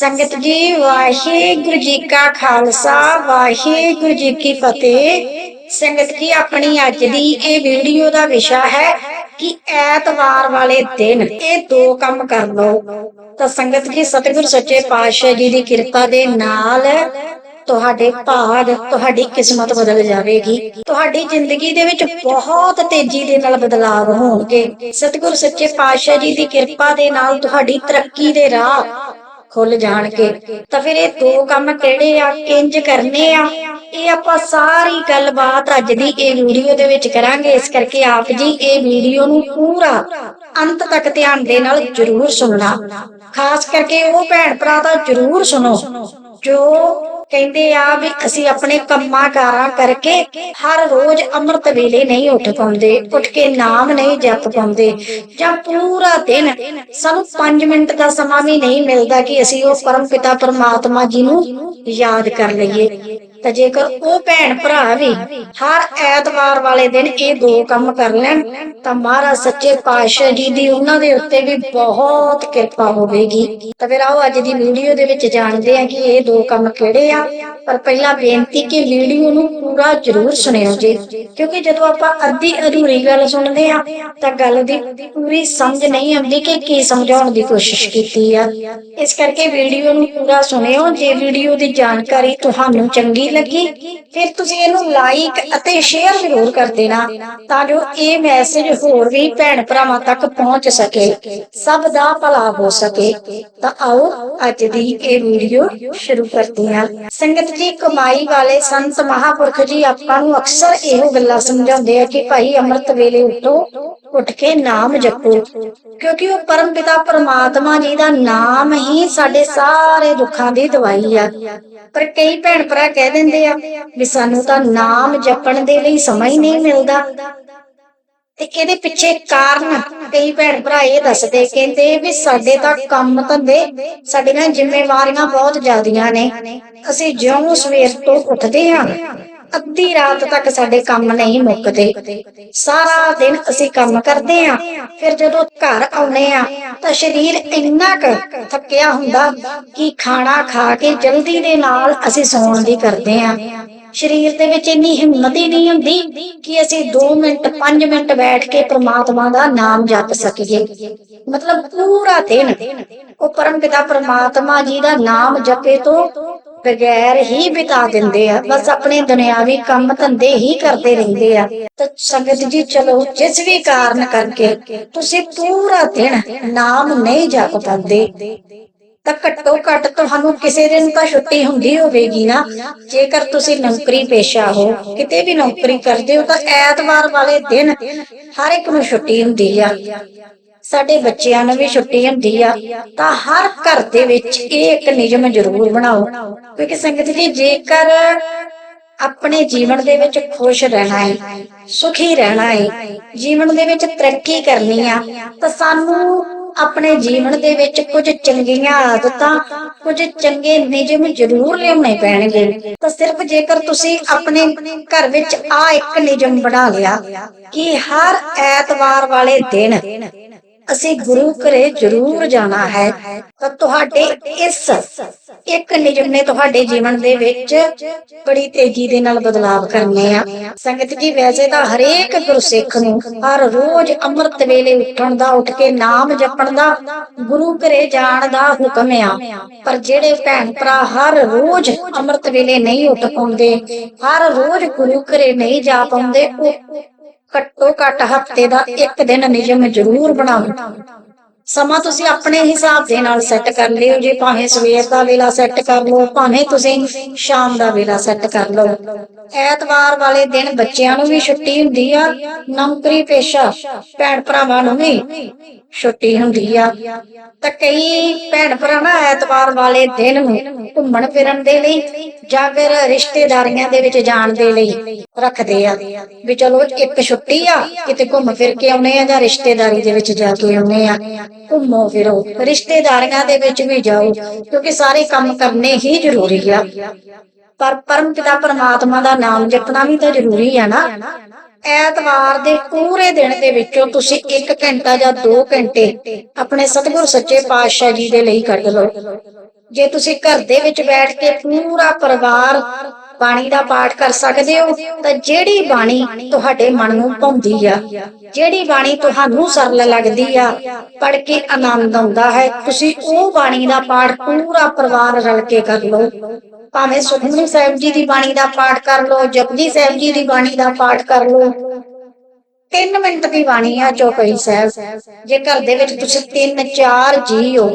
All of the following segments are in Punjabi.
ਸੰਗਤ ਜੀ, ਵਾਹਿਗੁਰੂ ਜੀ ਕਾ ਖਾਲਸਾ, ਵਾਹਿਗੁਰੂ ਜੀ ਕੀ ਫਤਿਹ। ਸੰਗਤ ਜੀ, ਆਪਣੀ ਅੱਜ ਦੀ ਇਹ ਵੀਡੀਓ ਦਾ ਵਿਸ਼ਾ ਹੈ ਕਿ ਐਤਵਾਰ ਵਾਲੇ ਦਿਨ ਇਹ ਦੋ ਕੰਮ ਕਰ ਲਓ। ਤਾਂ ਸੰਗਤ ਜੀ, ਸਤਿਗੁਰ ਸੱਚੇ ਪਾਤਸ਼ਾਹ ਜੀ ਦੀ ਕਿਰਪਾ ਦੇ ਨਾਲ ਤੁਹਾਡੇ ਭਾਗ, ਤੁਹਾਡੀ ਕਿਸਮਤ ਬਦਲ ਜਾਵੇਗੀ। ਤੁਹਾਡੀ ਜ਼ਿੰਦਗੀ ਦੇ ਵਿੱਚ ਬਹੁਤ ਤੇਜ਼ੀ ਦੇ ਨਾਲ ਬਦਲਾਅ ਹੋਣਗੇ। ਸਤਿਗੁਰ ਸੱਚੇ ਪਾਤਸ਼ਾਹ ਜੀ ਦੀ ਕਿਰਪਾ ਦੇ ਨਾਲ ਤੁਹਾਡੀ ਤਰੱਕੀ ਦੇ ਰਾਹ ਖੁੱਲ ਜਾਣਗੇ ਤਾਂ ਫਿਰ ਇਹ ਦੋ ਕੰਮ ਕਿਹੜੇ ਆ? ਕਿੰਜ ਕਰਨੇ ਆ। ਇਹ ਆਪਾਂ ਸਾਰੀ ਗੱਲਬਾਤ ਅੱਜ ਦੀ ਇਹ ਵੀਡੀਓ ਦੇ ਵਿੱਚ ਕਰਾਂਗੇ। ਇਸ ਕਰਕੇ ਆਪ ਜੀ ਇਹ ਵੀਡੀਓ ਨੂੰ ਪੂਰਾ ਅੰਤ ਤੱਕ ਧਿਆਨ ਦੇ ਨਾਲ ਜ਼ਰੂਰ ਸੁਣਨਾ। ਖਾਸ ਕਰਕੇ ਉਹ ਭੈਣ ਭਰਾ ਤਾਂ ਜ਼ਰੂਰ ਸੁਣੋ। ਜੋ ਕਹਿੰਦੇ ਆ ਵੀ ਅਸੀਂ ਆਪਣੇ ਕੰਮਾਂ ਕਾਰਾਂ ਕਰਕੇ ਹਰ ਰੋਜ਼ ਅੰਮ੍ਰਿਤ ਵੇਲੇ ਨਹੀਂ ਉੱਠ ਪਾਉਂਦੇ, ਉੱਠ ਕੇ ਨਾਮ ਨਹੀਂ ਜਪ ਪਾਉਂਦੇ ਜਾਂ ਪੂਰਾ ਦਿਨ ਸਾਨੂੰ 5 ਮਿੰਟ ਦਾ ਸਮਾਂ ਵੀ ਨਹੀਂ ਮਿਲਦਾ ਕਿ ਅਸੀਂ ਉਹ ਪਰਮ ਪਿਤਾ ਪਰਮਾਤਮਾ ਜੀ ਨੂੰ ਯਾਦ ਕਰ ਲਈਏ। ਤਾਂ ਜੇਕਰ ਉਹ ਭੈਣ ਭਰਾ ਵੀ ਹਰ ਐਤਵਾਰ ਵਾਲੇ ਦਿਨ ਇਹ ਦੋ ਕੰਮ ਕਰ ਲੈਣ, ਤਾਂ ਮਹਾਰਾਜ ਸੱਚੇ ਪਾਤਸ਼ਾਹ ਜੀ ਦੀ ਉਹਨਾਂ ਦੇ ਉੱਤੇ ਵੀ ਬਹੁਤ ਕਿਰਪਾ ਹੋਵੇਗੀ। ਤਾਂ ਫਿਰ ਆਓ ਅੱਜ ਦੀ ਵੀਡੀਓ ਦੇ ਵਿੱਚ ਜਾਣਦੇ ਹਾਂ ਕਿ ਇਹ ਦੋ ਕੰਮ ਕਿਹੜੇ ਆ। ਪਰ ਪਹਿਲਾਂ ਬੇਨਤੀ ਕਿ ਵੀਡੀਓ ਨੂੰ ਪੂਰਾ ਜ਼ਰੂਰ ਸੁਣਿਓ ਜੀ, ਕਿਉਂਕਿ ਜਦੋਂ ਆਪਾਂ ਅੱਧੀ ਅਧੂਰੀ ਗੱਲ ਸੁਣਦੇ ਆ ਤਾਂ ਗੱਲ ਦੀ ਪੂਰੀ ਸਮਝ ਨਹੀਂ ਆਉਂਦੀ ਕਿ ਕੀ ਸਮਝਾਉਣ ਦੀ ਕੋਸ਼ਿਸ਼ ਕੀਤੀ ਆ। ਇਸ ਕਰਕੇ ਵੀਡੀਓ ਨੂੰ ਪੂਰਾ ਸੁਣਿਓ। ਜੇ ਵੀਡੀਓ ਦੀ ਜਾਣਕਾਰੀ ਤੁਹਾਨੂੰ ਚੰਗੀ ਲੱਗੀ ਫਿਰ ਤੁਸੀਂ ਇਹਨੂੰ ਲਾਈਕ ਅਤੇ ਸ਼ੇਅਰ ਜ਼ਰੂਰ ਕਰ ਦੇਣਾ ਤਾਂ ਜੋ ਇਹ ਮੈਸੇਜ ਹੋਰ ਵੀ ਭੈਣ ਭਰਾਵਾਂ ਤੱਕ ਪਹੁੰਚ ਸਕੇ। ਸਭ ਦਾ ਭਲਾ ਹੋ ਸਕੇ। ਤਾਂ ਆਓ ਅੱਜ ਦੀ ਇਹ ਵੀਡੀਓ ਸ਼ੁਰੂ ਕਰਦੇ ਹਾਂ। ਸੰਗਤ ਜੀ, ਕਮਾਈ ਵਾਲੇ ਸੰਤ ਮਹਾਪੁਰਖ ਜੀ, ਆਪਾਂ ਨੂੰ ਅਕਸਰ ਇਹੋ ਗੱਲਾਂ ਸਮਝਾਉਂਦੇ ਆ ਕਿ ਭਾਈ, ਅੰਮ੍ਰਿਤ ਵੇਲੇ ਉੱਠੋ ਉੱਠ ਕੇ ਨਾਮ ਜਪੋ। ਕਿਉਂਕਿ ਉਹ ਪਰਮ ਪਿਤਾ ਪਰਮਾਤਮਾ ਜੀ ਦਾ ਨਾਮ ਹੀ ਸਾਡੇ ਸਾਰੇ ਦੁੱਖਾਂ ਦੀ ਦਵਾਈ ਆ। ਪਰ ਕਈ ਭੈਣ ਭਰਾ ਕਹਿ ਦਿੰਦੇ ਆ ਵੀ ਸਾਨੂੰ ਤਾਂ ਨਾਮ ਜਪਣ ਦੇ ਲਈ ਸਮਾਂ ਹੀ ਨਹੀਂ ਮਿਲਦਾ। ਤੇ ਇਹਦੇ ਪਿੱਛੇ ਕਾਰਨ ਕਈ ਭੈਣ ਭਰਾ ਇਹ ਦੱਸਦੇ, ਕਹਿੰਦੇ ਵੀ ਸਾਡੇ ਤਾਂ ਕੰਮ ਧੰਦੇ ਸਾਡੀਆਂ ਜ਼ਿੰਮੇਵਾਰੀਆਂ ਬਹੁਤ ਜ਼ਿਆਦੀਆਂ ਨੇ। ਅਸੀਂ ਜਿਉਂ ਸਵੇਰ ਤੋਂ ਉੱਠਦੇ ਹਾਂ ਅੱਧੀ ਰਾਤ ਤੱਕ ਸਾਡੇ ਕੰਮ ਨਹੀਂ ਮੁੱਕਦੇ। ਸਾਰਾ ਦਿਨ ਅਸੀਂ ਕੰਮ ਕਰਦੇ ਆਂ। ਫਿਰ ਜਦੋਂ ਘਰ ਆਉਨੇ ਆ, ਤਾਂ ਸਰੀਰ ਇੰਨਾ ਕੁ ਥੱਕਿਆ ਹੁੰਦਾ ਕਿ ਖਾਣਾ ਖਾ ਕੇ ਜਲਦੀ ਦੇ ਨਾਲ ਅਸੀਂ ਸੌਣ ਦੀ ਕਰਦੇ ਆਂ। ਸਰੀਰ ਦੇ ਵਿੱਚ ਇੰਨੀ ਹਿੰਮਤ ਹੀ ਨਹੀਂ ਹੁੰਦੀ ਕਿ ਅਸੀਂ 2 ਮਿੰਟ 5 ਮਿੰਟ ਬੈਠ ਕੇ ਪ੍ਰਮਾਤਮਾ ਦਾ ਨਾਮ ਜਪ ਸਕੀਏ। ਮਤਲਬ ਪੂਰਾ ਦਿਨ ਉਹ ਪਰਮ ਪਿਤਾ ਪ੍ਰਮਾਤਮਾ ਜੀ ਦਾ ਨਾਮ ਜਪੇ ਤੋਂ ਬਗੈਰ ਹੀ ਬਿਤਾ ਦਿੰਦੇ ਆ। ਬਸ ਆਪਣੇ ਦੁਨਿਆਵੀ ਕੰਮ ਧੰਦੇ ਹੀ ਕਰਦੇ ਰਹਿੰਦੇ ਆ। ਤਾਂ ਸੰਗਤ ਜੀ, ਚਲੋ ਜਿਸ ਵੀ ਕਾਰਨ ਕਰਕੇ ਤੁਸੀਂ ਪੂਰਾ ਦਿਨ ਨਾਮ ਨਹੀਂ ਜਪ ਪਾਉਂਦੇ, ਤਾਂ ਘੱਟੋ ਘੱਟ ਤੁਹਾਨੂੰ ਕਿਸੇ ਦਿਨ ਤਾਂ ਛੁੱਟੀ ਹੁੰਦੀ ਹੋਵੇਗੀ ਨਾ। ਜੇਕਰ ਤੁਸੀਂ ਨੌਕਰੀ ਪੇਸ਼ਾ ਹੋ, ਕਿਤੇ ਵੀ ਨੌਕਰੀ ਕਰਦੇ ਹੋ, ਤਾਂ ਐਤਵਾਰ ਵਾਲੇ ਦਿਨ ਹਰ ਇੱਕ ਨੂੰ ਛੁੱਟੀ ਹੁੰਦੀ ਆ। ਸਾਡੇ ਬੱਚਿਆਂ ਨੂੰ ਵੀ ਛੁੱਟੀ ਹੁੰਦੀ ਆ, ਤਾਂ ਹਰ ਘਰ ਦੇ ਵਿੱਚ ਇਹ ਇੱਕ ਨਿਯਮ ਜ਼ਰੂਰ ਬਣਾਓ, ਕਿਉਂਕਿ ਸੰਗਤ ਜੀ, ਜੇਕਰ ਆਪਣੇ ਜੀਵਨ ਦੇ ਵਿੱਚ ਖੁਸ਼ ਰਹਿਣਾ ਹੈ ਸੁਖੀ ਰਹਿਣਾ ਹੈ ਜੀਵਨ ਦੇ ਵਿੱਚ ਤਰੱਕੀ ਕਰਨੀ ਆ, ਤਾਂ ਸਾਨੂੰ ਆਪਣੇ ਜੀਵਨ ਦੇ ਵਿੱਚ ਕੁਝ ਚੰਗੀਆਂ ਆਦਤਾਂ, ਕੁਝ ਚੰਗੇ ਨਿਯਮ ਜ਼ਰੂਰ ਲਿਆਉਣੇ ਪੈਣਗੇ। ਤਾਂ ਸਿਰਫ ਜੇਕਰ ਤੁਸੀਂ ਆਪਣੇ ਘਰ ਵਿੱਚ ਆ ਇੱਕ ਨਿਯਮ ਬਣਾ ਲਿਆ, ਕਿ ਹਰ ਐਤਵਾਰ ਵਾਲੇ ਦਿਨ ਅਸੀਂ ਗੁਰੂ ਘਰੇ ਜ਼ਰੂਰ ਜਾਣਾ ਹੈ, ਤਾਂ ਤੁਹਾਡੇ ਇਸ ਇੱਕ ਨਿਯਮ ਨੇ ਤੁਹਾਡੇ ਜੀਵਨ ਦੇ ਵਿੱਚ ਬੜੀ ਤੇਜ਼ੀ ਦੇ ਨਾਲ ਬਦਲਾਅ ਕਰਨੇ ਆ। ਸੰਗਤ ਜੀ, ਵੈਸੇ ਤਾਂ ਹਰੇਕ ਗੁਰਸਿੱਖ ਨੂੰ ਹਰ ਰੋਜ਼ ਅੰਮ੍ਰਿਤ ਵੇਲੇ ਉੱਠਣ ਦਾ, ਉੱਠ ਕੇ ਨਾਮ ਜਪਣ ਦਾ, ਗੁਰੂ ਘਰੇ ਜਾਣ ਦਾ ਹੁਕਮ ਆ। ਪਰ ਜਿਹੜੇ ਭੈਣ ਭਰਾ ਹਰ ਰੋਜ਼ ਅੰਮ੍ਰਿਤ ਵੇਲੇ ਨਹੀਂ ਉੱਠ ਪਾਉਂਦੇ, ਹਰ ਰੋਜ਼ ਗੁਰੂ ਘਰੇ ਨਹੀਂ ਜਾ ਪਾਉਂਦੇ, ਉਹ ਘੱਟੋ ਘੱਟ ਹਫ਼ਤੇ ਦਾ ਇੱਕ ਦਿਨ ਨਿਯਮ ਜ਼ਰੂਰ ਬਣਾਓ। ਸਮਾਂ ਤੁਸੀਂ ਆਪਣੇ ਹਿਸਾਬ ਦੇ ਨਾਲ ਸੈੱਟ ਕਰ ਲਿਓ। ਜੇ ਭਾਵੇਂ ਸਵੇਰ ਦਾ ਵੇਲਾ ਸੈੱਟ ਕਰ ਲਓ, ਭਾਵੇਂ ਤੁਸੀਂ ਸ਼ਾਮ ਦਾ ਵੇਲਾ ਸੈੱਟ ਕਰ ਲਓ। ਐਤਵਾਰ ਵਾਲੇ ਦਿਨ ਬੱਚਿਆਂ ਨੂੰ ਵੀ ਛੁੱਟੀ ਹੁੰਦੀ ਆ, ਨੌਕਰੀ ਪੇਸ਼ਾ ਭੈਣ ਭਰਾਵਾਂ ਨੂੰ ਵੀ ਛੁੱਟੀ ਹੁੰਦੀ ਆ। ਤਾਂ ਕਈ ਭੈਣ ਭਰਾ ਨਾ ਐਤਵਾਰ ਵਾਲੇ ਦਿਨ ਨੂੰ ਘੁੰਮਣ ਫਿਰਨ ਦੇ ਲਈ ਜਾਂ ਫਿਰ ਰਿਸ਼ਤੇਦਾਰੀਆਂ ਦੇ ਵਿੱਚ ਜਾਣ ਦੇ ਲਈ ਰੱਖਦੇ ਆ। ਵੀ ਚਲੋ ਇੱਕ ਛੁੱਟੀ ਆ, ਕਿਤੇ ਘੁੰਮ ਫਿਰ ਕੇ ਆਉਨੇ ਆ ਜਾਂ ਰਿਸ਼ਤੇਦਾਰੀ ਦੇ ਵਿੱਚ ਜਾ ਕੇ ਆਉਨੇ ਆ। ਘੁੰਮੋ ਫਿਰੋ, ਰਿਸ਼ਤੇਦਾਰੀਆਂ ਦੇ ਵਿੱਚ ਵੀ ਜਾਓ, ਕਿਉਂਕਿ ਸਾਰੇ ਕੰਮ ਕਰਨੇ ਹੀ ਜ਼ਰੂਰੀ ਆ। ਪਰ ਪਰਮ ਪਿਤਾ ਪਰਮਾਤਮਾ ਦਾ ਨਾਮ ਜਪਣਾ ਵੀ ਤਾਂ ਜ਼ਰੂਰੀ ਆ ਨਾ। ਐਤਵਾਰ ਦੇ ਪੂਰੇ ਦਿਨ ਦੇ ਵਿੱਚੋਂ ਤੁਸੀਂ 1 ਘੰਟਾ ਜਾਂ 2 ਘੰਟੇ ਆਪਣੇ ਸਤਿਗੁਰ ਸੱਚੇ ਪਾਤਸ਼ਾਹ ਜੀ ਦੇ ਲਈ ਕੱਢ ਲਓ। ਜੇ ਤੁਸੀਂ ਘਰ ਦੇ ਵਿੱਚ ਬੈਠ ਕੇ ਪੂਰਾ ਪਰਿਵਾਰ ਬਾਣੀ ਦਾ ਪਾਠ ਕਰ ਸਕਦੇ ਹੋ, ਤਾਂ ਜਿਹੜੀ ਬਾਣੀ ਤੁਹਾਡੇ ਮਨ ਨੂੰ ਭਾਉਂਦੀ ਆ, ਜਿਹੜੀ ਬਾਣੀ ਤੁਹਾਨੂੰ ਸਰਲ ਲੱਗਦੀ ਆ ਪੜ ਕੇ ਆਨੰਦ ਆਉਂਦਾ ਹੈ, ਤੁਸੀਂ ਉਹ ਬਾਣੀ ਦਾ ਪਾਠ ਪੂਰਾ ਪਰਿਵਾਰ ਰਲ ਕੇ ਕਰ ਲਓ। ਭਾਵੇਂ ਸੁਖਮਨੀ ਸਾਹਿਬ ਜੀ ਦੀ ਬਾਣੀ ਦਾ ਪਾਠ ਕਰ ਲਓ, ਜਪਜੀ ਸਾਹਿਬ ਜੀ ਦੀ ਬਾਣੀ ਦਾ ਪਾਠ ਕਰ ਲਓ। 3 ਮਿੰਟ ਦੀ ਬਾਣੀ ਆ ਚੌਪਈ ਸਾਹਿਬ। ਜੇ ਘਰ ਦੇ ਵਿੱਚ ਤੁਸੀਂ 3 4 ਜੀ ਹੋ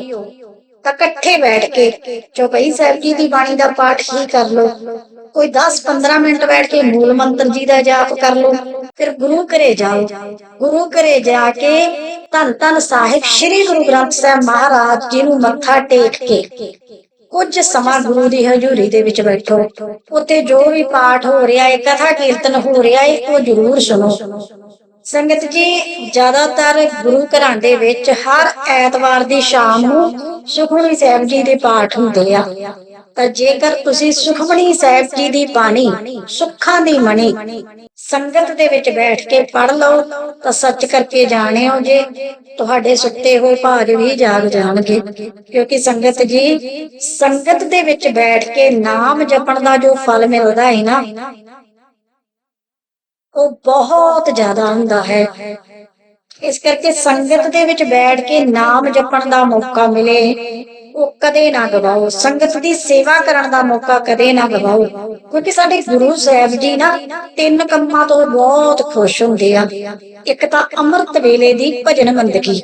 ਤਾਂ ਇਕੱਠੇ ਬੈਠ ਕੇ ਚੌਪਈ ਸਾਹਿਬ ਜੀ ਦੀ ਬਾਣੀ ਦਾ ਪਾਠ ਹੀ ਕਰ ਲਓ। ਕੋਈ 10 15 ਮਿੰਟ ਬੈਠ ਕੇ ਮੂਲ ਮੰਤਰ ਜੀ ਦਾ ਜਾਪ ਕਰ ਲਓ। ਫਿਰ ਗੁਰੂ ਘਰੇ ਜਾਓ। ਗੁਰੂ ਘਰੇ ਜਾ ਕੇ ਧੰਨ ਧੰਨ ਸਾਹਿਬ ਸ੍ਰੀ ਗੁਰੂ ਗ੍ਰੰਥ ਸਾਹਿਬ ਮਹਾਰਾਜ ਜੀ ਨੂੰ ਮੱਥਾ ਟੇਕ ਕੇ ਕੁਝ ਸਮਾਂ ਗੁਰੂ ਦੀ ਹਜ਼ੂਰੀ ਦੇ ਵਿੱਚ ਬੈਠੋ। ਉੱਥੇ ਜੋ ਵੀ ਪਾਠ ਹੋ ਰਿਹਾ ਹੈ, ਕਥਾ ਕੀਰਤਨ ਹੋ ਰਿਹਾ ਹੈ, ਉਹ ਜ਼ਰੂਰ ਸੁਣੋ। ਸੰਗਤ ਜੀ, ਜ਼ਿਆਦਾਤਰ ਗੁਰੂ ਘਰਾਂ ਦੇ ਵਿੱਚ ਹਰ ਐਤਵਾਰ ਦੀ ਸ਼ਾਮ ਨੂੰ ਸੁਖਮਨੀ ਸਾਹਿਬ ਜੀ ਦੇ ਪਾਠ ਹੁੰਦੇ ਆ। ਤਾਂ ਜੇਕਰ ਤੁਸੀਂ ਸੁਖਮਨੀ ਸਾਹਿਬ ਜੀ ਦੀ ਬਾਣੀ ਸੁੱਖਾਂ ਦੀ ਮਣੀ ਸੰਗਤ ਦੇ ਵਿੱਚ ਬੈਠ ਕੇ ਪੜ ਲਓ, ਤਾਂ ਸੱਚ ਕਰਕੇ ਜਾਣਿਓ ਜੇ ਤੁਹਾਡੇ ਸੁੱਤੇ ਹੋ ਭਾਗ ਵੀ ਜਾਗ ਜਾਣਗੇ। ਕਿਉਂਕਿ ਸੰਗਤ ਜੀ, ਸੰਗਤ ਦੇ ਵਿੱਚ ਬੈਠ ਕੇ ਨਾਮ ਜਪਣ ਦਾ ਜੋ ਫਲ ਮਿਲਦਾ ਹੈ ਨਾ ਉਹ ਬਹੁਤ ਜ਼ਿਆਦਾ ਹੁੰਦਾ ਹੈ। ਇਸ ਕਰਕੇ ਸੰਗਤ ਦੇ ਵਿੱਚ ਬੈਠ ਕੇ ਨਾਮ ਜਪਣ ਦਾ ਮੌਕਾ ਮਿਲੇ, ਉਹ ਕਦੇ ਨਾ ਗਵਾਓ। ਸੰਗਤ ਦੀ ਸੇਵਾ ਕਰਨ ਦਾ ਮੌਕਾ ਕਦੇ ਨਾ ਗਵਾਓ। ਕਿਉਂਕਿ ਸਾਡੇ ਗੁਰੂ ਸਾਹਿਬ ਜੀ ਨਾ ਤਿੰਨ ਕੰਮਾਂ ਤੋਂ ਬਹੁਤ ਖੁਸ਼ ਹੁੰਦੇ ਆ। ਇੱਕ ਤਾਂ ਅੰਮ੍ਰਿਤ ਵੇਲੇ ਦੀ ਭਜਨ ਬੰਦਗੀ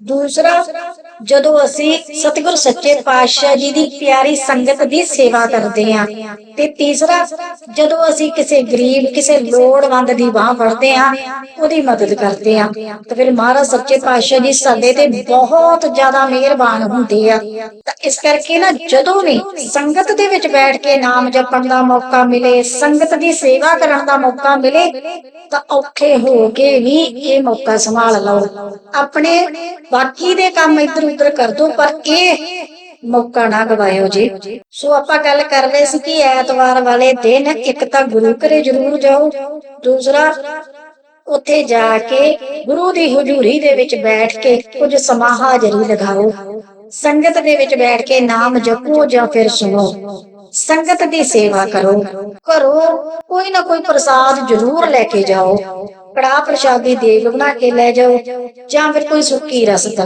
ਦੂਸਰਾ, ਜਦੋਂ ਅਸੀਂ ਸਤਿਗੁਰ ਸੱਚੇ ਪਾਤਸ਼ਾਹ ਜੀ ਦੀ ਪਿਆਰੀ ਸੰਗਤ ਦੀ ਸੇਵਾ ਕਰਦੇ ਹਾਂ, ਤੇ ਤੀਸਰਾ, ਜਦੋਂ ਅਸੀਂ ਕਿਸੇ ਗਰੀਬ, ਕਿਸੇ ਲੋੜਵੰਦ ਦੀ ਬਾਹ ਫੜਦੇ ਹਾਂ, ਉਹਦੀ ਮਦਦ ਕਰਦੇ ਹਾਂ, ਤਾਂ ਫਿਰ ਮਹਾਰਾਜ ਸੱਚੇ ਪਾਤਸ਼ਾਹ ਜੀ ਸਾਡੇ ਤੇ ਬਹੁਤ ਜ਼ਿਆਦਾ ਮਿਹਰਬਾਨ ਹੁੰਦੇ ਆ। ਤਾਂ ਇਸ ਕਰਕੇ ਨਾ ਜਦੋਂ ਵੀ ਸੰਗਤ ਦੇ ਵਿੱਚ ਬੈਠ ਕੇ ਨਾਮ ਜਪਣ ਦਾ ਮੌਕਾ ਮਿਲੇ, ਸੰਗਤ ਦੀ ਸੇਵਾ ਕਰਨ ਦਾ ਮੌਕਾ ਮਿਲੇ, ਤਾਂ ਔਖੇ ਹੋ ਕੇ ਵੀ ਇਹ ਮੌਕਾ ਸੰਭਾਲ ਲਓ। ਆਪਣੇ ਬਾਕੀ ਦੇ ਕੰਮ ਇੱਧਰ ਉੱਧਰ ਕਰ ਦੋ, ਪਰ ਇਹ ਮੌਕਾ ਨਾ ਗਵਾਇਓ ਜੀ। ਸੋ ਆਪਾਂ ਗੱਲ ਕਰ ਰਹੇ ਸੀ ਕਿ ਐਤਵਾਰ ਵਾਲੇ ਦਿਨ ਇੱਕ ਤਾਂ ਗੁਰੂ ਘਰੇ ਜ਼ਰੂਰ ਜਾਓ, ਦੂਸਰਾ ਉੱਥੇ ਜਾ ਕੇ ਗੁਰੂ ਦੀ ਹਜ਼ੂਰੀ ਦੇ ਵਿੱਚ ਬੈਠ ਕੇ ਕੁਝ ਸਮਾਂ ਹਾਜ਼ਰੀ ਲਗਾਓ। ਸੰਗਤ ਦੇ ਵਿੱਚ ਬੈਠ ਕੇ ਨਾਮ ਜਪੋ ਜਾਂ ਫਿਰ ਸੁਣੋ। ਸੰਗਤ ਦੀ ਸੇਵਾ ਕਰੋ। ਘਰੋਂ ਕੋਈ ਨਾ ਕੋਈ ਪ੍ਰਸਾਦ ਜ਼ਰੂਰ ਲੈ ਕੇ ਜਾਓ। ਕੜਾਹ ਪ੍ਰਸ਼ਾਦੀ ਦੇਗ ਬਣਾ ਕੇ ਲੈ ਜਾਓ ਜਾਂ ਫਿਰ ਕੋਈ ਸੁੱਕੀ ਰਸਦ।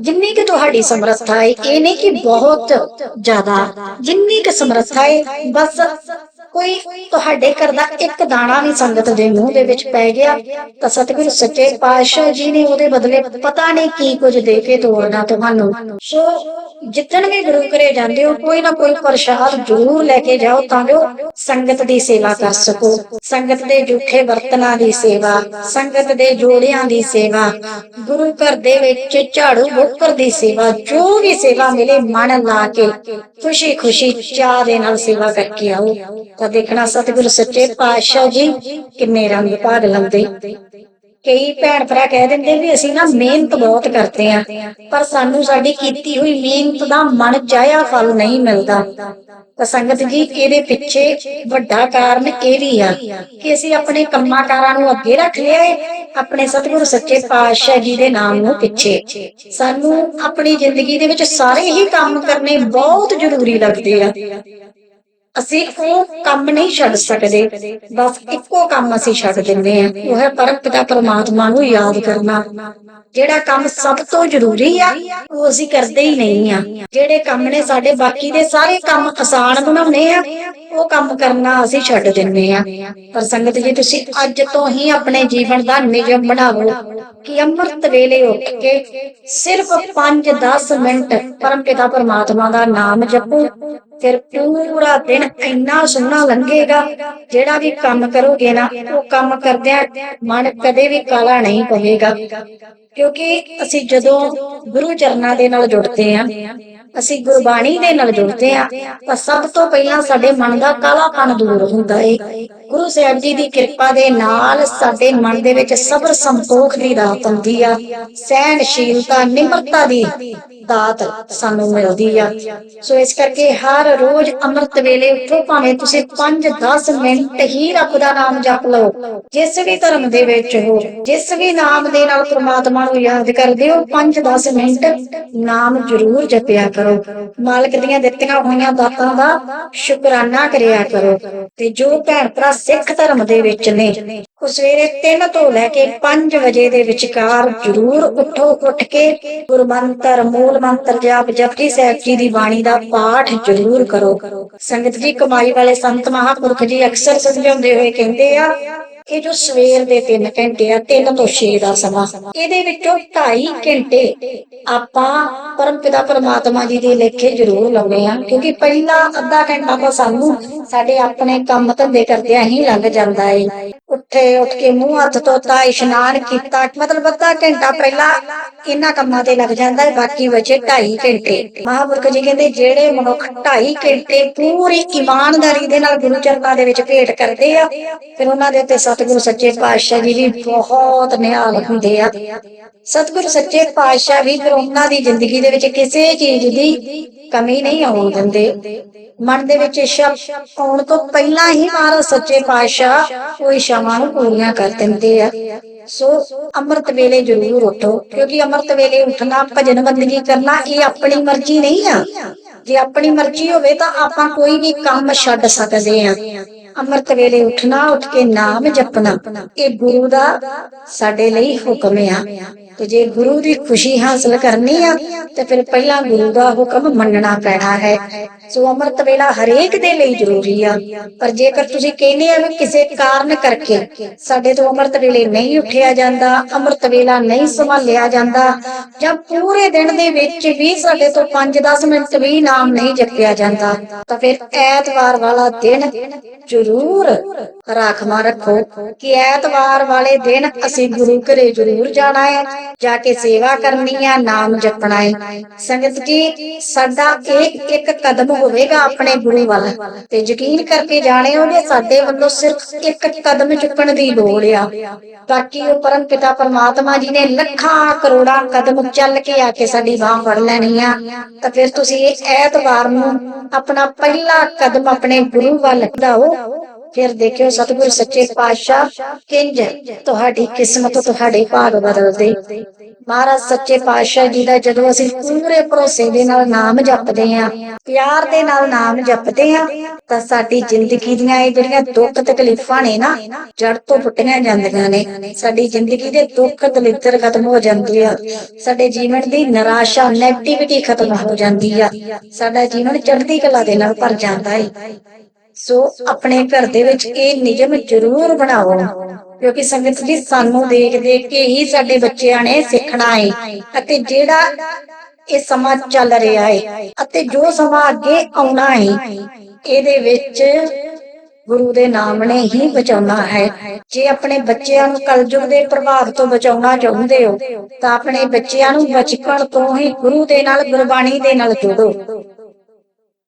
ਜਿੰਨੀ ਕਿ ਤੁਹਾਡੀ ਸਮਰੱਥਾ ਹੈ ਇਹ ਨਹੀਂ ਕਿ ਬਹੁਤ ਜ਼ਿਆਦਾ। ਜਿੰਨੀ ਕਿ ਸਮਰੱਥਾ ਹੈ ਬਸ ਕੋਈ ਤੁਹਾਡੇ ਘਰ ਦਾ ਇੱਕ ਦਾਣਾ ਵੀ ਸੰਗਤ ਦੇ ਮੂੰਹ ਦੇ ਵਿੱਚ ਪੈ ਗਿਆ ਤਾਂ ਸਤਿਗੁਰੂ ਸੱਚੇ ਪਾਤਸ਼ਾਹ ਜੀ ਨੇ ਉਹਦੇ ਬਦਲੇ ਪਤਾ ਨਹੀਂ ਕੀ ਕੁਝ ਦੇ ਕੇ ਤੋੜਨਾ ਤੁਹਾਨੂੰ। ਸੋ ਜਿੱਦਣ ਵੀ ਗੁਰੂ ਘਰੇ ਜਾਂਦੇ ਹੋ, ਕੋਈ ਨਾ ਕੋਈ ਪ੍ਰਸ਼ਾਦ ਜ਼ਰੂਰ ਲੈ ਕੇ ਜਾਓ ਤਾਂ ਜੋ ਸੰਗਤ ਦੀ ਸੇਵਾ ਕਰ ਸਕੋ। ਸੰਗਤ ਦੇ ਜੂਠੇ ਬਰਤਨਾਂ ਦੀ ਸੇਵਾ, ਸੰਗਤ ਦੇ ਜੋੜਿਆਂ ਦੀ ਸੇਵਾ, ਗੁਰੂ ਘਰ ਦੇ ਵਿੱਚ ਝਾੜੂ ਬੁੱਕਰ ਦੀ ਸੇਵਾ, ਜੋ ਵੀ ਸੇਵਾ ਮਿਲੇ ਮਨ ਲਾ ਕੇ ਖੁਸ਼ੀ ਖੁਸ਼ੀ ਚਾਹ ਦੇ ਨਾਲ ਸੇਵਾ ਕਰਕੇ ਆਓ। ਤਾਂ ਦੇਖਣਾ ਸਤਿਗੁਰੂ ਸੱਚੇ ਪਾਤਸ਼ਾਹ ਜੀ ਕਿੰਨੇ ਰੰਗ ਭਾਗ ਲੰਦੇ ਕਈ ਭੈਣ ਭਰਾ ਕਹਿ ਦਿੰਦੇ ਵੀ ਅਸੀਂ ਨਾ ਮਿਹਨਤ ਬਹੁਤ ਕਰਦੇ ਆਂ ਪਰ ਸਾਨੂੰ ਸਾਡੀ ਕੀਤੀ ਹੋਈ ਮਿਹਨਤ ਦਾ ਮਨ ਚਾਹਿਆ ਫਲ ਨਹੀਂ ਮਿਲਦਾ। ਤਾਂ ਸੰਗਤ ਜੀ, ਇਹਦੇ ਪਿੱਛੇ ਵੱਡਾ ਕਾਰਨ ਇਹ ਵੀ ਆ ਕਿ ਅਸੀਂ ਆਪਣੇ ਕੰਮਾਂ ਕਾਰਾਂ ਨੂੰ ਅੱਗੇ ਰੱਖ ਲਿਆ ਏ, ਆਪਣੇ ਸਤਿਗੁਰੂ ਸੱਚੇ ਪਾਤਸ਼ਾਹ ਜੀ ਦੇ ਨਾਮ ਨੂੰ ਪਿੱਛੇ। ਸਾਨੂੰ ਆਪਣੀ ਜ਼ਿੰਦਗੀ ਦੇ ਵਿੱਚ ਸਾਰੇ ਹੀ ਕੰਮ ਕਰਨੇ ਬਹੁਤ ਜ਼ਰੂਰੀ ਲੱਗਦੇ ਆ। ਅਸੀਂ ਉਹ ਕੰਮ ਨਹੀਂ ਛੱਡ ਸਕਦੇ। ਬਸ ਇੱਕੋ ਕੰਮ ਅਸੀਂ ਛੱਡ ਦਿੰਦੇ ਆ ਉਹ ਹੈ ਪਰਮ ਪਿਤਾ ਪਰਮਾਤਮਾ ਨੂੰ ਯਾਦ ਕਰਨਾ। ਜਿਹੜਾ ਕੰਮ ਸਭ ਤੋਂ ਜ਼ਰੂਰੀ ਆ, ਉਹ ਅਸੀਂ ਕਰਦੇ ਹੀ ਨਹੀਂ ਆ। ਜਿਹੜੇ ਕੰਮ ਨੇ ਸਾਡੇ ਬਾਕੀ ਦੇ ਸਾਰੇ ਕੰਮ ਆਸਾਨ ਬਣਾਉਣੇ ਆ। ਉਹ ਕੰਮ ਕਰਨਾ ਅਸੀਂ ਛੱਡ ਦਿੰਦੇ ਆ ਪਰ ਸੰਗਤ ਜੀ, ਤੁਸੀਂ ਅੱਜ ਤੋਂ ਹੀ ਆਪਣੇ ਜੀਵਨ ਦਾ ਨਿਯਮ ਬਣਾਓ ਕਿ ਅੰਮ੍ਰਿਤ ਵੇਲੇ ਉੱਠ ਕੇ ਸਿਰਫ 5-10 ਮਿੰਟ ਪਰਮ ਪਿਤਾ ਪਰਮਾਤਮਾ ਦਾ ਨਾਮ ਜਪੋ। ਫਿਰ ਪੂਰਾ ਦਿਨ ਇੰਨਾ ਸੋਹਣਾ ਲੰਘੇਗਾ, ਜਿਹੜਾ ਵੀ ਕੰਮ ਕਰੋਗੇ ਨਾ, ਉਹ ਕੰਮ ਕਰਦਿਆਂ ਮਨ ਕਦੇ ਵੀ ਕਾਲਾ ਨਹੀਂ ਪਵੇਗਾ। ਕਿਉਂਕਿ ਅਸੀਂ ਜਦੋਂ ਗੁਰੂ ਚਰਨਾਂ ਦੇ ਨਾਲ ਜੁੜਦੇ ਆਂ ਅਸੀਂ ਗੁਰਬਾਣੀ ਦੇ ਨਾਲ ਜੁੜਦੇ ਆਂ ਤਾਂ ਸਭ ਤੋਂ ਪਹਿਲਾਂ ਸਾਡੇ ਮਨ ਦਾ ਕਾਲਾਪਨ ਦੂਰ ਹੁੰਦਾ ਏ। ਗੁਰੂ ਸਾਹਿਬ ਜੀ ਦੀ ਕਿਰਪਾ ਦੇ ਨਾਲ ਸਾਡੇ ਮਨ ਦੇ ਵਿੱਚ ਸਬਰ ਸੰਤੋਖ ਦੀ ਦਾਤ ਹੁੰਦੀ ਆ। ਸਹਿਨਸ਼ੀਲਤਾ ਨਿਮਰਤਾ ਦੀ ਦਾਤ ਸਾਨੂੰ ਮਿਲਦੀ ਆ। ਸੋ ਇਸ ਕਰਕੇ ਹਰ ਰੋਜ਼ ਅੰਮ੍ਰਿਤ ਵੇਲੇ ਉੱਠੋ, ਭਾਵੇਂ ਤੁਸੀਂ 5-10 ਮਿੰਟ ਹੀ ਰੱਬ ਦਾ ਨਾਮ ਜਪ ਲਓ। ਜਿਸ ਵੀ ਧਰਮ ਦੇ ਵਿੱਚ ਹੋ, ਜਿਸ ਵੀ ਨਾਮ ਦੇ ਨਾਲ ਪ੍ਰਮਾਤਮਾ ਨੂੰ ਯਾਦ ਕਰਦੇ ਹੋ 5-10 ਮਿੰਟ ਨਾਮ ਜ਼ਰੂਰ ਜਪਿਆ ਕਰੋ। ਮਾਲਕ ਦੀਆਂ ਦਿੱਤੀਆਂ ਹੋਈਆਂ ਦਾਤਾਂ ਦਾ ਸ਼ੁਕਰਾਨਾ ਕਰਿਆ ਕਰੋ। ਤੇ ਜੋ ਭੈਣ ਭਰਾ ਸਿੱਖ ਧਰਮ ਦੇ ਵਿੱਚ ਨੇ, ਉਹ ਸਵੇਰੇ 3 ਤੋਂ ਲੈ ਕੇ 5 ਵਜੇ ਦੇ ਵਿਚਕਾਰ ਜ਼ਰੂਰ ਉੱਠੋ, ਉੱਠ ਕੇ ਗੁਰਮੰਤਰ, ਮੂਲ ਮੰਤਰ ਜਾਪ ਜਪਜੀ ਸਾਹਿਬ ਜੀ ਦੀ ਬਾਣੀ ਦਾ ਪਾਠ ਜ਼ਰੂਰ ਕਰੋ। ਸੰਗਤ ਜੀ ਕਮਾਈ ਵਾਲੇ ਸੰਤ ਮਹਾਪੁਰਖ ਜੀ ਅਕਸਰ ਸਮਝਾਉਂਦੇ ਹੋਏ ਕਹਿੰਦੇ ਆ ਇਹ ਜੋ ਸਵੇਰ ਦੇ 3 ਘੰਟੇ ਆ 3 ਤੋਂ 6 ਦਾ ਸਮਾਂ, ਇਹਦੇ ਵਿੱਚੋਂ 2.5 ਘੰਟੇ ਆਪਾਂ ਪਰਮਪਿਤਾ ਪਰਮਾਤਮਾ ਜੀ ਦੇ ਲੇਖੇ ਜ਼ਰੂਰ ਲਾਉਣੇ ਆ ਕਿਉਂਕਿ ਪਹਿਲਾ ਅੱਧਾ ਘੰਟਾ ਤਾਂ ਸਾਨੂੰ ਸਾਡੇ ਆਪਣੇ ਕੰਮ ਧੰਦੇ ਕਰਦਿਆਂ ਹੀ ਲੰਘ ਜਾਂਦਾ ਏ। ਉੱਠੇ ਉੱਠ ਕੇ ਮੂੰਹ ਹੱਥ ਧੋਤਾ, ਇਸ਼ਨਾਨ ਕੀਤਾ, ਮਤਲਬ ਅੱਧਾ ਘੰਟਾ ਪਹਿਲਾਂ ਇਹਨਾਂ ਕੰਮਾਂ ਤੇ ਲੱਗ ਜਾਂਦਾ ਹੈ, ਬਾਕੀ ਬਚੇ 2.5 ਘੰਟੇ। ਮਹਾਂਪੁਰਖ ਜੀ ਕਹਿੰਦੇ, ਜਿਹੜੇ ਮਨੁੱਖ 2.5 ਘੰਟੇ ਪੂਰੀ ਇਮਾਨਦਾਰੀ ਦੇ ਨਾਲ ਗੁਰੂ ਚਰਨਾਂ ਦੇ ਵਿੱਚ ਭੇਟ ਕਰਦੇ ਆ, ਫਿਰ ਉਹਨਾਂ ਦੇ ਉੱਤੇ ਸਤਿਗੁਰੂ ਸੱਚੇ ਪਾਤਸ਼ਾਹ ਜੀ ਵੀ ਬਹੁਤ ਨਿਹਾਲ ਹੁੰਦੇ ਆ। ਸਤਿਗੁਰੂ ਸੱਚੇ ਪਾਤਸ਼ਾਹ ਵੀ ਫਿਰ ਉਹਨਾਂ ਦੀ ਜ਼ਿੰਦਗੀ ਦੇ ਵਿੱਚ ਕਿਸੇ ਚੀਜ਼ ਦੀ ਕਮੀ ਨਹੀਂ ਆਉਣ ਦਿੰਦੇ। ਮਨ ਦੇ ਵਿੱਚ ਇੱਛਾ ਆਉਣ ਤੋਂ ਪਹਿਲਾਂ ਹੀ ਮਹਾਰਾਜ ਸੱਚੇ ਪਾਤਸ਼ਾਹ ਉਹ ਇੱਛਾਵਾਂ ਨੂੰ ਪੂਰੀਆਂ ਕਰ ਦਿੰਦੇ ਆ। ਸੋ ਅੰਮ੍ਰਿਤ ਵੇਲੇ ਜ਼ਰੂਰ ਉੱਠੋ, ਕਿਉਂਕਿ ਅੰਮ੍ਰਿਤ ਵੇਲੇ ਉੱਠਣਾ, ਭਜਨ ਬੰਦਗੀ ਕਰਨਾ, ਇਹ ਆਪਣੀ ਮਰਜ਼ੀ ਨਹੀਂ ਆ। ਜੇ ਆਪਣੀ ਮਰਜ਼ੀ ਹੋਵੇ ਤਾਂ ਆਪਾਂ ਕੋਈ ਵੀ ਕੰਮ ਛੱਡ ਸਕਦੇ ਆ। ਅੰਮ੍ਰਿਤ ਵੇਲੇ ਉੱਠਣਾ, ਉੱਠ ਕੇ ਨਾਮ ਜਪਣਾ, ਇਹ ਗੁਰੂ ਦਾ ਸਾਡੇ ਲਈ ਹੁਕਮ ਆ। ਤੇ ਜੇ ਗੁਰੂ ਦੀ ਖੁਸ਼ੀ ਹਾਸਲ ਕਰਨੀ ਆ, ਤੇ ਫਿਰ ਪਹਿਲਾਂ ਗੁਰੂ ਦਾ ਹੁਕਮ ਮੰਨਣਾ ਪੈਣਾ ਹੈ। ਸੋ ਅੰਮ੍ਰਿਤ ਵੇਲਾ ਹਰੇਕ ਦੇ ਲਈ ਜ਼ਰੂਰੀ ਆ। ਪਰ ਜੇਕਰ ਤੁਸੀਂ ਕਹਿੰਦੇ ਆ ਵੀ ਕਿਸੇ ਕਾਰਨ ਕਰਕੇ ਸਾਡੇ ਤੋਂ ਅੰਮ੍ਰਿਤ ਵੇਲੇ ਨਹੀਂ ਉੱਠਿਆ ਜਾਂਦਾ, ਅੰਮ੍ਰਿਤ ਵੇਲਾ ਨਹੀਂ ਸੰਭਾਲਿਆ ਜਾਂਦਾ, ਜਾਂ ਪੂਰੇ ਦਿਨ ਦੇ ਵਿੱਚ ਵੀ ਸਾਡੇ ਤੋਂ 5-10 ਮਿੰਟ ਵੀ ਨਾਮ ਨਹੀਂ ਜਪਿਆ ਜਾਂਦਾ, ਤਾਂ ਫਿਰ ਐਤਵਾਰ ਵਾਲਾ ਦਿਨ ਜ਼ਰੂਰ ਰਾਖਮਾ ਰੱਖੋ ਕਿ ਐਤਵਾਰ ਵਾਲੇ ਦਿਨ ਅਸੀਂ ਗੁਰੂ ਘਰੇ ਜ਼ਰੂਰ ਜਾਣਾ ਹੈ, ਜਾ ਕੇ ਸੇਵਾ ਕਰਨੀ ਆ, ਨਾਮ ਜਪਣਾ ਹੈ। ਸੰਗਤ ਜੀ, ਸਾਡਾ ਇਹ ਇੱਕ ਕਦਮ ਹੋਵੇਗਾ ਆਪਣੇ ਗੁਰੂ ਵੱਲ। ਤੇ ਯਕੀਨ ਕਰਕੇ ਜਾਣੇ ਹੋਗੇ ਸਾਡੇ ਵੱਲੋਂ ਸਿਰਫ ਇੱਕ ਕਦਮ ਚੁੱਕਣ ਦੀ ਲੋੜ ਆ, ਬਾਕੀ ਉਹ ਪਰਮ ਪਿਤਾ ਪਰਮਾਤਮਾ ਜੀ ਨੇ ਲੱਖਾਂ ਕਰੋੜਾਂ ਕਦਮ ਚੱਲ ਕੇ ਆ ਕੇ ਸਾਡੀ ਬਾਹ ਫੜ ਲੈਣੀ ਆ। ਤਾਂ ਫਿਰ ਤੁਸੀਂ ਇਹ ਐਤਵਾਰ ਨੂੰ ਆਪਣਾ ਪਹਿਲਾ ਕਦਮ ਆਪਣੇ ਗੁਰੂ ਵੱਲ ਵਧਾਓ ਫਿਰ ਦੇਖਿਓ ਸਤਿਗੁਰ ਸੱਚੇ ਪਾਤਸ਼ਾਹ ਕਿੰਜ ਤੁਹਾਡੀ ਕਿਸਮਤ ਤੁਹਾਡੇ ਭਾਗ ਬਦਲਦੇ। ਮਹਾਰਾਜ ਸੱਚੇ ਪਾਤਸ਼ਾਹ ਜੀ ਦਾ ਜਦੋਂ ਅਸੀਂ ਪੂਰੇ ਭਰੋਸੇ ਦੇ ਨਾਲ ਨਾਮ ਜਪਦੇ ਆਂ ਪਿਆਰ ਦੇ ਨਾਲ ਨਾਮ ਜਪਦੇ ਆਂ ਤਾਂ ਸਾਡੀ ਜ਼ਿੰਦਗੀ ਦੀਆਂ ਇਹ ਜਿਹੜੀਆਂ ਦੁੱਖ ਤਕਲੀਫਾਂ ਨੇ ਨਾ ਜੜ ਤੋਂ ਪੁੱਟੀਆਂ ਜਾਂਦੀਆਂ ਨੇ। ਸਾਡੀ ਜ਼ਿੰਦਗੀ ਦੇ ਦੁੱਖ ਦਲਿੱਦਰ ਖਤਮ ਹੋ ਜਾਂਦੇ ਆ। ਸਾਡੇ ਜੀਵਨ ਦੀ ਨਿਰਾਸ਼ਾ ਨੈਗੇਟਿਵਿਟੀ ਖਤਮ ਹੋ ਜਾਂਦੀ ਆ। ਸਾਡਾ ਜੀਵਨ ਚੜ੍ਹਦੀ ਕਲਾ ਦੇ ਨਾਲ ਭਰ ਜਾਂਦਾ ਹੈ ਸੋ ਆਪਣੇ ਘਰ ਦੇ ਵਿੱਚ ਇਹ ਨਿਯਮ ਜ਼ਰੂਰ ਬਣਾਓ, ਕਿਉਂਕਿ ਸੰਗਤ ਜੀ ਸਾਨੂੰ ਦੇਖ ਦੇਖ ਕੇ ਹੀ ਸਾਡੇ ਬੱਚਿਆਂ ਨੇ ਸਿੱਖਣਾ ਹੈ ਅਤੇ ਜਿਹੜਾ ਇਹ ਸਮਾਂ ਚੱਲ ਰਿਹਾ ਹੈ ਅਤੇ ਜੋ ਸਮਾਂ ਅੱਗੇ ਆਉਣਾ ਹੈ ਇਹਦੇ ਵਿੱਚ ਗੁਰੂ ਦੇ ਨਾਮ ਨੇ ਹੀ ਬਚਾਉਣਾ ਹੈ। ਜੇ ਆਪਣੇ ਬੱਚਿਆਂ ਨੂੰ ਕਲਯੁਗ ਦੇ ਪ੍ਰਭਾਵ ਤੋਂ ਬਚਾਉਣਾ ਚਾਹੁੰਦੇ ਹੋ, ਤਾਂ ਆਪਣੇ ਬੱਚਿਆਂ ਨੂੰ ਬਚਪਨ ਤੋਂ ਹੀ ਗੁਰੂ ਦੇ ਨਾਲ, ਗੁਰਬਾਣੀ ਦੇ ਨਾਲ ਜੋੜੋ।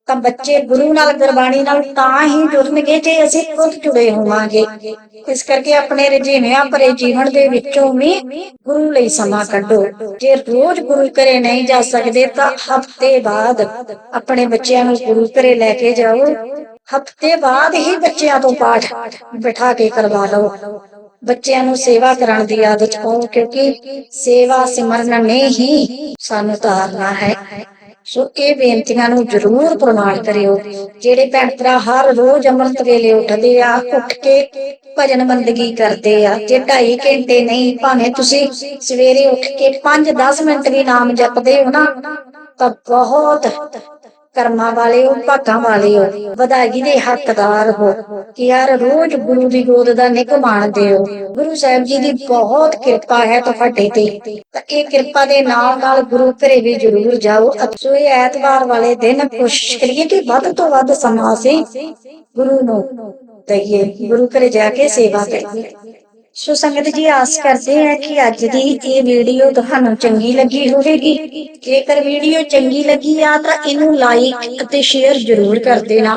ਤਾਂ ਬੱਚੇ ਗੁਰੂ ਨਾਲ ਗੁਰਬਾਣੀ ਨਾਲ ਤਾਂ ਹੀ ਜੁੜਨਗੇ ਜੇ ਅਸੀਂ ਖੁਦ ਜੁੜੇ ਹੋਵਾਂਗੇ। ਇਸ ਕਰਕੇ ਆਪਣੇ ਰਜੀਵਿਆਂ ਭਰੇ ਜੀਵਨ ਦੇ ਵਿੱਚੋਂ ਵੀ ਗੁਰੂ ਲਈ ਸਮਾਂ ਕੱਢੋ। ਜੇ ਰੋਜ਼ ਗੁਰੂ ਘਰੇ ਨਹੀਂ ਜਾ ਸਕਦੇ ਤਾਂ ਹਫ਼ਤੇ ਬਾਅਦ ਆਪਣੇ ਬੱਚਿਆਂ ਨੂੰ ਗੁਰੂ ਘਰੇ ਲੈ ਕੇ ਜਾਓ। ਹਫ਼ਤੇ ਬਾਅਦ ਹੀ ਬੱਚਿਆਂ ਤੋਂ ਪਾਠ ਬਿਠਾ ਕੇ ਕਰਵਾ ਲਓ। ਬੱਚਿਆਂ ਨੂੰ ਸੇਵਾ ਕਰਨ ਦੀ ਆਦਤ ਪਾਓ ਕਿਉਂਕਿ ਸੇਵਾ ਸਿਮਰਨ ਨੇ ਹੀ ਸਾਨੂੰ ਤਾਰਨਾ ਹੈ। ਸੋ ਇਹ ਬੇਨਤੀਆਂ ਨੂੰ ਜ਼ਰੂਰ ਪ੍ਰਮਾਣ ਕਰਿਓ। ਜਿਹੜੇ ਭੈਣ ਭਰਾ ਹਰ ਰੋਜ਼ ਅੰਮ੍ਰਿਤ ਵੇਲੇ ਉੱਠਦੇ ਆ, ਉੱਠ ਕੇ ਭਜਨ ਬੰਦਗੀ ਕਰਦੇ ਆ, ਜੇ 2.5 ਘੰਟੇ ਨਹੀਂ, ਭਾਵੇਂ ਤੁਸੀਂ ਸਵੇਰੇ ਉੱਠ ਕੇ 5-10 ਮਿੰਟ ਵੀ ਨਾਮ ਜਪਦੇ ਹੋ ਨਾ, ਤਾਂ ਬਹੁਤ ਕਰਮਾਂ ਵਾਲੇ ਹੋ ਭਾਗਾਂ ਵਾਲੇ ਹੋ ਵਧਾਈ ਦੇ ਹੱਕਦਾਰ ਹੋ ਕਿ ਯਾਰ ਰੋਜ਼ ਗੁਰੂ ਦੀ ਗੋਦ ਦਾ ਨਿਕ ਮਾਣਦੇ ਹੋ ਗੁਰੂ ਸਾਹਿਬ ਜੀ ਦੀ ਬਹੁਤ ਕਿਰਪਾ ਹੈ ਤੁਹਾਡੇ ਤੇ। ਤਾਂ ਇਹ ਕਿਰਪਾ ਦੇ ਨਾਲ ਨਾਲ ਗੁਰੂ ਘਰੇ ਵੀ ਜ਼ਰੂਰ ਜਾਓ। ਸੋ ਇਹ ਐਤਵਾਰ ਵਾਲੇ ਦਿਨ ਕੋਸ਼ਿਸ਼ ਕਰੀਏ ਕਿ ਵੱਧ ਤੋਂ ਵੱਧ ਸਮਾਂ ਅਸੀਂ ਗੁਰੂ ਨੂੰ ਦਈਏ। ਗੁਰੂ ਘਰੇ ਜਾ ਕੇ ਸੇਵਾ ਕਰੀਏ। ਸੋ ਸੰਗਤ ਜੀ ਆਸ ਕਰਦੇ ਹਾਂ ਕਿ ਅੱਜ ਦੀ ਇਹ ਵੀਡੀਓ ਤੁਹਾਨੂੰ ਚੰਗੀ ਲੱਗੀ ਹੋਵੇਗੀ। ਜੇਕਰ ਵੀਡੀਓ ਚੰਗੀ ਲੱਗੀ ਆ ਤਾਂ ਇਹਨੂੰ ਲਾਈਕ ਅਤੇ ਸ਼ੇਅਰ ਜ਼ਰੂਰ ਕਰ ਦੇਣਾ,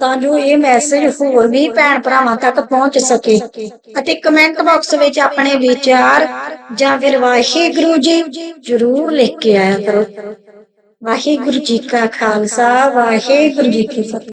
ਤਾਂ ਜੋ ਇਹ ਮੈਸੇਜ ਹੋਰ ਵੀ ਭੈਣ ਭਰਾਵਾਂ ਤੱਕ ਪਹੁੰਚ ਸਕੇ ਅਤੇ ਕਮੈਂਟ ਬਾਕਸ ਵਿੱਚ ਆਪਣੇ ਵਿਚਾਰ ਜਾਂ ਫਿਰ ਵਾਹਿਗੁਰੂ ਜੀ ਜ਼ਰੂਰ ਲਿਖ ਕੇ ਆਇਆ ਕਰੋ। ਵਾਹਿਗੁਰੂ ਜੀ ਕਾ ਖਾਲਸਾ, ਵਾਹਿਗੁਰੂ ਜੀ ਕੀ ਫਤਿਹ।